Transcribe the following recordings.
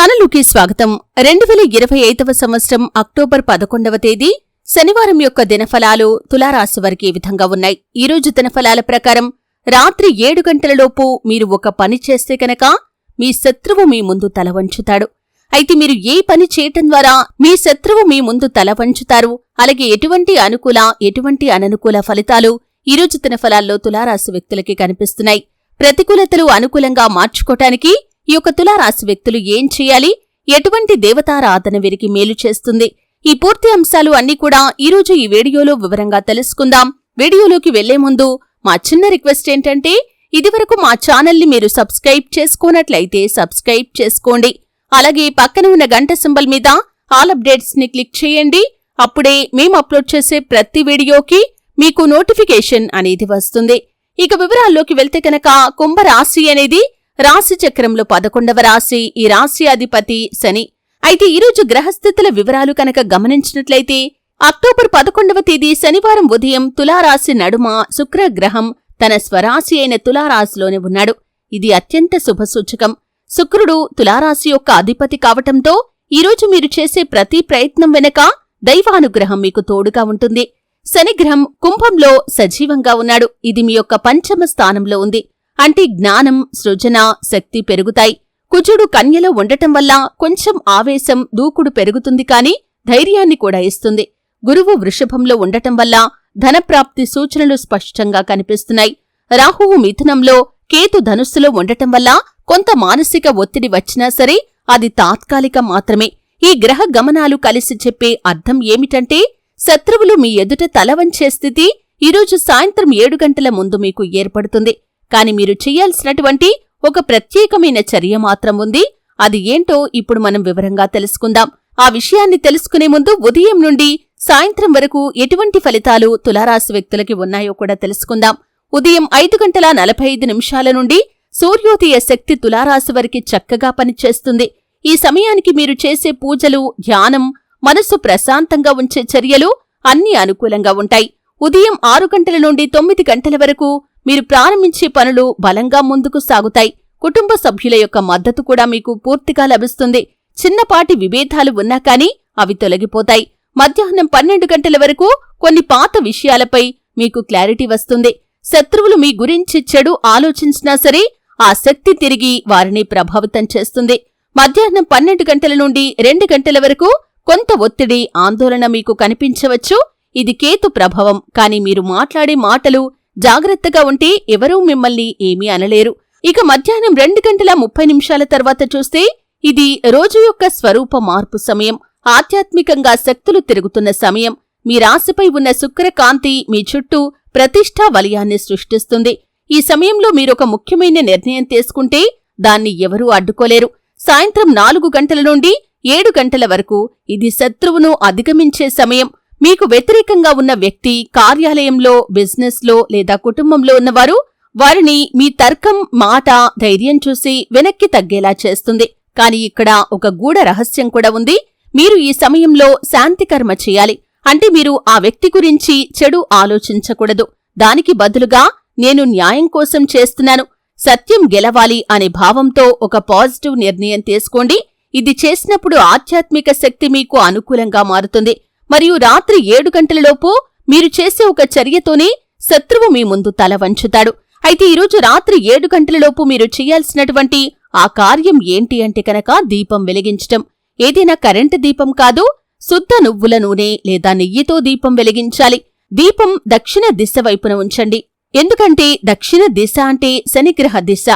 ఛానలుకి స్వాగతం. రెండు వేల ఇరవై ఐదవ సంవత్సరం అక్టోబర్ పదకొండవ తేదీ శనివారం యొక్క దినఫలాలు తులారాశి వారికి ఈ విధంగా ఉన్నాయి. ఈ రోజు దినఫలాల ప్రకారం రాత్రి ఏడు గంటలలోపు మీరు ఒక పని చేస్తే కనుక మీ శత్రువు మీ ముందు తల వంచుతాడు. అయితే మీరు ఏ పని చేయటం ద్వారా మీ శత్రువు మీ ముందు తల వంచుతారు? అలాగే ఎటువంటి అనుకూల ఎటువంటి అననుకూల ఫలితాలు ఈ రోజు దినఫలాల్లో తులారాశి వ్యక్తులకి కనిపిస్తున్నాయి? ప్రతికూలతలు అనుకూలంగా మార్చుకోటానికి ఈ యొక్క తులారాశి వ్యక్తులు ఏం చేయాలి? ఎటువంటి దేవతారాధన వీరికి మేలు చేస్తుంది? ఈ పూర్తి అంశాలు అన్నీ కూడా ఈరోజు ఈ వీడియోలో వివరంగా తెలుసుకుందాం. వీడియోలోకి వెళ్ళే ముందు మా చిన్న రిక్వెస్ట్ ఏంటంటే ఇదివరకు మా ఛానల్ని మీరు సబ్స్క్రైబ్ చేసుకోనట్లయితే సబ్స్క్రైబ్ చేసుకోండి. అలాగే పక్కన ఉన్న గంట సింబల్ మీద ఆల్ అప్డేట్స్ని క్లిక్ చేయండి. అప్పుడే మేము అప్లోడ్ చేసే ప్రతి వీడియోకి మీకు నోటిఫికేషన్ అనేది వస్తుంది. ఇక వివరాల్లోకి వెళ్తే కనుక కుంభరాశి అనేది రాశి చక్రంలో పదకొండవ రాశి ఈ రాశి అధిపతి శని. అయితే ఈరోజు గ్రహస్థితుల వివరాలు కనుక గమనించినట్లయితే అక్టోబర్ పదకొండవ తేదీ శనివారం ఉదయం తులారాశి నడుమ శుక్రగ్రహం తన స్వరాశి అయిన తులారాశిలోనే ఉన్నాడు. ఇది అత్యంత శుభసూచకం శుక్రుడు తులారాశి యొక్క అధిపతి కావటంతో ఈరోజు మీరు చేసే ప్రతి ప్రయత్నం వెనక దైవానుగ్రహం మీకు తోడుగా ఉంటుంది. శనిగ్రహం కుంభంలో సజీవంగా ఉన్నాడు. ఇది మీ యొక్క పంచమ స్థానంలో ఉంది. అంటే జ్ఞానం సృజన శక్తి పెరుగుతాయి. కుజుడు కన్యలో ఉండటం వల్ల కొంచెం ఆవేశం దూకుడు పెరుగుతుంది కాని ధైర్యాన్ని కూడా ఇస్తుంది. గురువు వృషభంలో ఉండటం వల్ల ధనప్రాప్తి సూచనలు స్పష్టంగా కనిపిస్తున్నాయి. రాహువు మిథునంలో కేతు ధనుస్సులో ఉండటం వల్ల కొంత మానసిక ఒత్తిడి వచ్చినా సరే అది తాత్కాలికం మాత్రమే. ఈ గ్రహ గమనాలు కలిసి చెప్పే అర్థం ఏమిటంటే శత్రువులు మీ ఎదుట తల వంచే స్థితి ఈరోజు సాయంత్రం ఏడు గంటల ముందు మీకు ఏర్పడుతుంది. కాని మీరు చెయ్యాల్సినటువంటి ఒక ప్రత్యేకమైన చర్య మాత్రం ఉంది. అది ఏంటో ఇప్పుడు మనం వివరంగా తెలుసుకుందాం. ఆ విషయాన్ని తెలుసుకునే ముందు ఉదయం నుండి సాయంత్రం వరకు ఎటువంటి ఫలితాలు తులారాశి వ్యక్తులకి ఉన్నాయో కూడా తెలుసుకుందాం. ఉదయం ఐదు గంటల నలభై ఐదు నిమిషాల నుండి సూర్యోదయ శక్తి తులారాశి వారికి చక్కగా పనిచేస్తుంది. ఈ సమయానికి మీరు చేసే పూజలు ధ్యానం మనస్సు ప్రశాంతంగా ఉంచే చర్యలు అన్నీ అనుకూలంగా ఉంటాయి. ఉదయం ఆరు గంటల నుండి తొమ్మిది గంటల వరకు మీరు ప్రారంభించే పనులు బలంగా ముందుకు సాగుతాయి. కుటుంబ సభ్యుల యొక్క మద్దతు కూడా మీకు పూర్తిగా లభిస్తుంది. చిన్నపాటి విభేదాలు ఉన్నా కానీ అవి తొలగిపోతాయి. మధ్యాహ్నం పన్నెండు గంటల వరకు కొన్ని పాత విషయాలపై మీకు క్లారిటీ వస్తుంది. శత్రువులు మీ గురించి చెడు ఆలోచించినా సరే ఆ శక్తి తిరిగి వారిని ప్రభావితం చేస్తుంది. మధ్యాహ్నం పన్నెండు గంటల నుండి రెండు గంటల వరకు కొంత ఒత్తిడి ఆందోళన మీకు కనిపించవచ్చు. ఇది కేతు ప్రభావం. కాని మీరు మాట్లాడే మాటలు జాగ్రత్తగా ఉంటే ఎవరూ మిమ్మల్ని ఏమీ అనలేరు. ఇక మధ్యాహ్నం రెండు గంటల ముప్పై నిమిషాల తర్వాత చూస్తే ఇది రోజు యొక్క స్వరూప మార్పు సమయం. ఆధ్యాత్మికంగా శక్తులు తిరుగుతున్న సమయం. మీ రాశిపై ఉన్న శుక్రకాంతి మీ చుట్టూ ప్రతిష్టా వలయాన్ని సృష్టిస్తుంది. ఈ సమయంలో మీరొక ముఖ్యమైన నిర్ణయం తీసుకుంటే దాన్ని ఎవరూ అడ్డుకోలేరు. సాయంత్రం నాలుగు గంటల నుండి ఏడు గంటల వరకు ఇది శత్రువును అధిగమించే సమయం. మీకు వ్యతిరేకంగా ఉన్న వ్యక్తి కార్యాలయంలో బిజినెస్లో లేదా కుటుంబంలో ఉన్నవారు వారిని మీ తర్కం మాట ధైర్యం చూసి వెనక్కి తగ్గేలా చేస్తుంది. కాని ఇక్కడ ఒక గూఢ రహస్యం కూడా ఉంది. మీరు ఈ సమయంలో శాంతికర్మ చేయాలి. అంటే మీరు ఆ వ్యక్తి గురించి చెడు ఆలోచించకూడదు. దానికి బదులుగా నేను న్యాయం కోసం చేస్తున్నాను. సత్యం గెలవాలి అనే భావంతో ఒక పాజిటివ్ నిర్ణయం తీసుకోండి. ఇది చేసినప్పుడు ఆధ్యాత్మిక శక్తి మీకు అనుకూలంగా మారుతుంది. మరియు రాత్రి ఏడు గంటలలోపు మీరు చేసే ఒక చర్యతోనే శత్రువు మీ ముందు తల వంచుతాడు. అయితే ఈరోజు రాత్రి ఏడు గంటలలోపు మీరు చేయాల్సినటువంటి ఆ కార్యం ఏంటి అంటే కనుక దీపం వెలిగించటం. ఏదైనా కరెంటు దీపం కాదు శుద్ధ నువ్వుల నూనె లేదా నెయ్యితో దీపం వెలిగించాలి. దీపం దక్షిణ దిశ వైపున ఉంచండి. ఎందుకంటే దక్షిణ దిశ అంటే శనిగ్రహ దిశ.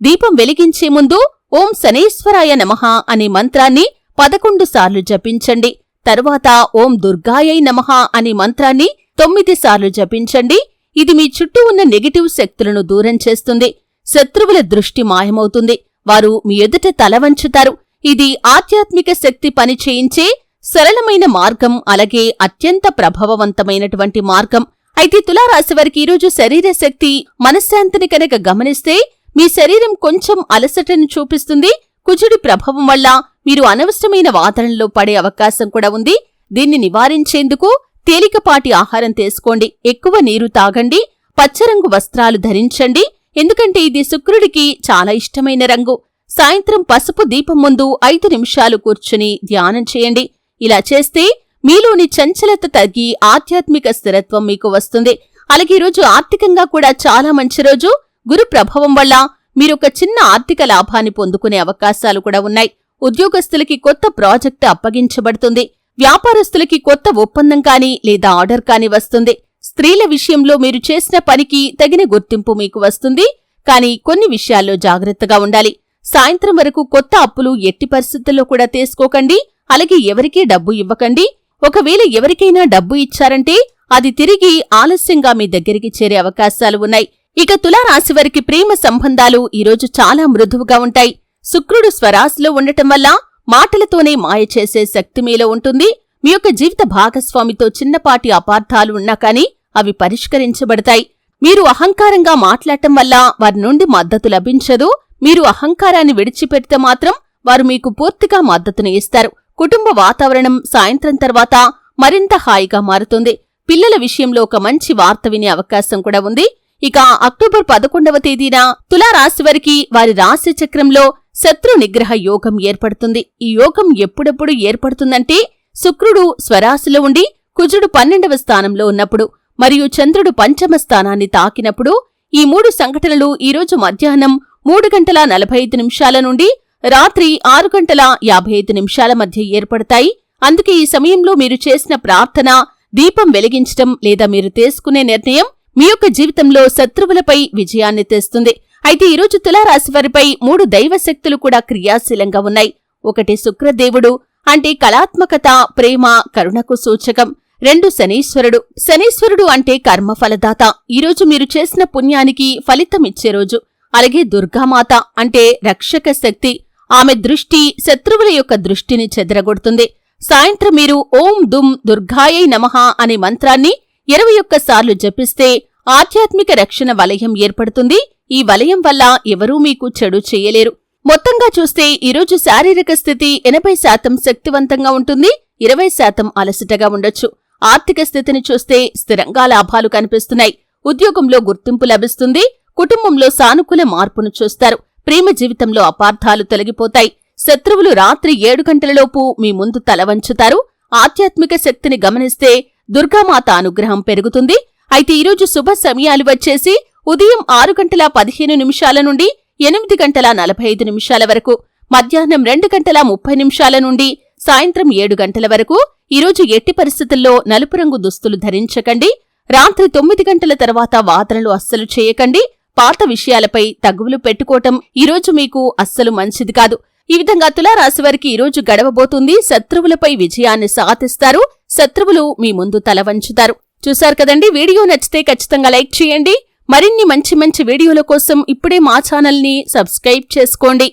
దీపం వెలిగించే ముందు ఓం శనేశ్వరాయ నమః అనే మంత్రాన్ని పదకొండు సార్లు జపించండి. తర్వాత ఓం దుర్గాయై నమః అనే మంత్రాన్ని తొమ్మిది సార్లు జపించండి. ఇది మీ చుట్టూ ఉన్న నెగటివ్ శక్తులను దూరం చేస్తుంది. శత్రువుల దృష్టి మాయమవుతుంది. వారు మీ ఎదుట తల వంచుతారు. ఇది ఆధ్యాత్మిక శక్తి పని చేయించే సరళమైన మార్గం అలాగే అత్యంత ప్రభావవంతమైనటువంటి మార్గం. అయితే తులారాశి వారికి ఈరోజు శరీర శక్తి మనశ్శాంతిని కనుక గమనిస్తే మీ శరీరం కొంచెం అలసటను చూపిస్తుంది. కుజుడి ప్రభావం వల్ల మీరు అనవసరమైన వాతావరణంలో పడే అవకాశం కూడా ఉంది. దీన్ని నివారించేందుకు తేలికపాటి ఆహారం తీసుకోండి. ఎక్కువ నీరు తాగండి. పచ్చరంగు వస్త్రాలు ధరించండి. ఎందుకంటే ఇది శుక్రుడికి చాలా ఇష్టమైన రంగు. సాయంత్రం పసుపు దీపం ముందు ఐదు నిమిషాలు కూర్చుని ధ్యానం చేయండి. ఇలా చేస్తే మీలోని చంచలత తగ్గి ఆధ్యాత్మిక స్థిరత్వం మీకు వస్తుంది. అలాగే ఈరోజు ఆర్థికంగా కూడా చాలా మంచి రోజు. గురు ప్రభావం వల్ల మీరొక చిన్న ఆర్థిక లాభాన్ని పొందుకునే అవకాశాలు కూడా ఉన్నాయి. ఉద్యోగస్తులకి కొత్త ప్రాజెక్టు అప్పగించబడుతుంది. వ్యాపారస్తులకి కొత్త ఒప్పందం కానీ లేదా ఆర్డర్ కానీ వస్తుంది. స్త్రీల విషయంలో మీరు చేసిన పనికి తగిన గుర్తింపు మీకు వస్తుంది. కానీ కొన్ని విషయాల్లో జాగ్రత్తగా ఉండాలి. సాయంత్రం వరకు కొత్త అప్పులు ఎట్టి పరిస్థితుల్లో కూడా తీసుకోకండి. అలాగే ఎవరికీ డబ్బు ఇవ్వకండి. ఒకవేళ ఎవరికైనా డబ్బు ఇచ్చారంటే అది తిరిగి ఆలస్యంగా మీ దగ్గరికి చేరే అవకాశాలు ఉన్నాయి. ఇక తులారాశి వారికి ప్రేమ సంబంధాలు ఈరోజు చాలా మృదువుగా ఉంటాయి. శుక్రుడు స్వరాశిలో ఉండటం వల్ల మాటలతోనే మాయ చేసే శక్తి మీలో ఉంటుంది. మీ యొక్క జీవిత భాగస్వామితో చిన్నపాటి అపార్థాలు ఉన్నా కానీ అవి పరిష్కరించబడతాయి. మీరు అహంకారంగా మాట్లాడటం వల్ల వారి నుండి మద్దతు లభించదు. మీరు అహంకారాన్ని విడిచిపెడితే మాత్రం వారు మీకు పూర్తిగా మద్దతుని ఇస్తారు. కుటుంబ వాతావరణం సాయంత్రం తర్వాత మరింత హాయిగా మారుతుంది. పిల్లల విషయంలో ఒక మంచి వార్త వినే అవకాశం కూడా ఉంది. ఇక అక్టోబర్ పదకొండవ తేదీన తులారాశి వారికి వారి రాశి చక్రంలో శత్రు నిగ్రహ యోగం ఏర్పడుతుంది. ఈ యోగం ఎప్పుడెప్పుడు ఏర్పడుతుందంటే శుక్రుడు స్వరాశిలో ఉండి కుజుడు పన్నెండవ స్థానంలో ఉన్నప్పుడు మరియు చంద్రుడు పంచమ స్థానాన్ని తాకినప్పుడు ఈ మూడు సంఘటనలు ఈరోజు మధ్యాహ్నం మూడు గంటల నలభై ఐదు నిమిషాల నుండి రాత్రి ఆరు గంటల యాభై ఐదు నిమిషాల మధ్య ఏర్పడతాయి. అందుకే ఈ సమయంలో మీరు చేసిన ప్రార్థన దీపం వెలిగించటం లేదా మీరు తీసుకునే నిర్ణయం మీ యొక్క జీవితంలో శత్రువులపై విజయాన్ని తెస్తుంది. అయితే ఈరోజు తులారాశి వారిపై మూడు దైవశక్తులు కూడా క్రియాశీలంగా ఉన్నాయి. ఒకటి శుక్రదేవుడు అంటే కళాత్మకత ప్రేమ కరుణకు సూచకం. రెండు శనీశ్వరుడు. శనీశ్వరుడు అంటే కర్మఫలదాత ఈరోజు మీరు చేసిన పుణ్యానికి ఫలితమిచ్చే రోజు. అలాగే దుర్గామాత అంటే రక్షక శక్తి. ఆమె దృష్టి శత్రువుల యొక్క దృష్టిని చెదరగొడుతుంది. సాయంత్రం మీరు ఓం దుమ్ దుర్గాయై నమః అనే మంత్రాన్ని ఇరవై ఒక్కసార్లు జపిస్తే ఆధ్యాత్మిక రక్షణ వలయం ఏర్పడుతుంది. ఈ వలయం వల్ల ఎవరూ మీకు చెడు చేయలేరు. మొత్తంగా చూస్తే ఈరోజు శారీరక స్థితి ఎనభై శాతం శక్తివంతంగా ఉంటుంది. ఇరవై శాతం అలసటగా ఉండొచ్చు. ఆర్థిక స్థితిని చూస్తే స్థిరంగా లాభాలు కనిపిస్తున్నాయి. ఉద్యోగంలో గుర్తింపు లభిస్తుంది. కుటుంబంలో సానుకూల మార్పును చూస్తారు. ప్రేమ జీవితంలో అపార్థాలు తొలగిపోతాయి. శత్రువులు రాత్రి ఏడు గంటలలోపు మీ ముందు తల వంచుతారు. ఆధ్యాత్మిక శక్తిని గమనిస్తే దుర్గామాత అనుగ్రహం పెరుగుతుంది. అయితే ఈరోజు శుభ సమయాలు వచ్చేసి ఉదయం ఆరు గంటల పదిహేను నిమిషాల నుండి ఎనిమిది గంటల నలభై ఐదు నిమిషాల వరకు మధ్యాహ్నం రెండు గంటల ముప్పై నిమిషాల నుండి సాయంత్రం ఏడు గంటల వరకు ఈరోజు ఎట్టి పరిస్థితుల్లో నలుపు రంగు దుస్తులు ధరించకండి. రాత్రి తొమ్మిది గంటల తర్వాత వాదనలు అస్సలు చేయకండి. పాత విషయాలపై తగువులు పెట్టుకోవటం ఈరోజు మీకు అస్సలు మంచిది కాదు. ఈ విధంగా తులారాశి వారికి ఈరోజు గడవబోతుంది. శత్రువులపై విజయాన్ని సాధిస్తారు. శత్రువులు మీ ముందు తల వంచుతారు. చూశారు కదండి? వీడియో నచ్చితే ఖచ్చితంగా లైక్ చేయండి. మరిన్ని మంచి మంచి వీడియోల కోసం ఇప్పుడే మా ఛానల్ని సబ్స్క్రైబ్ చేసుకోండి.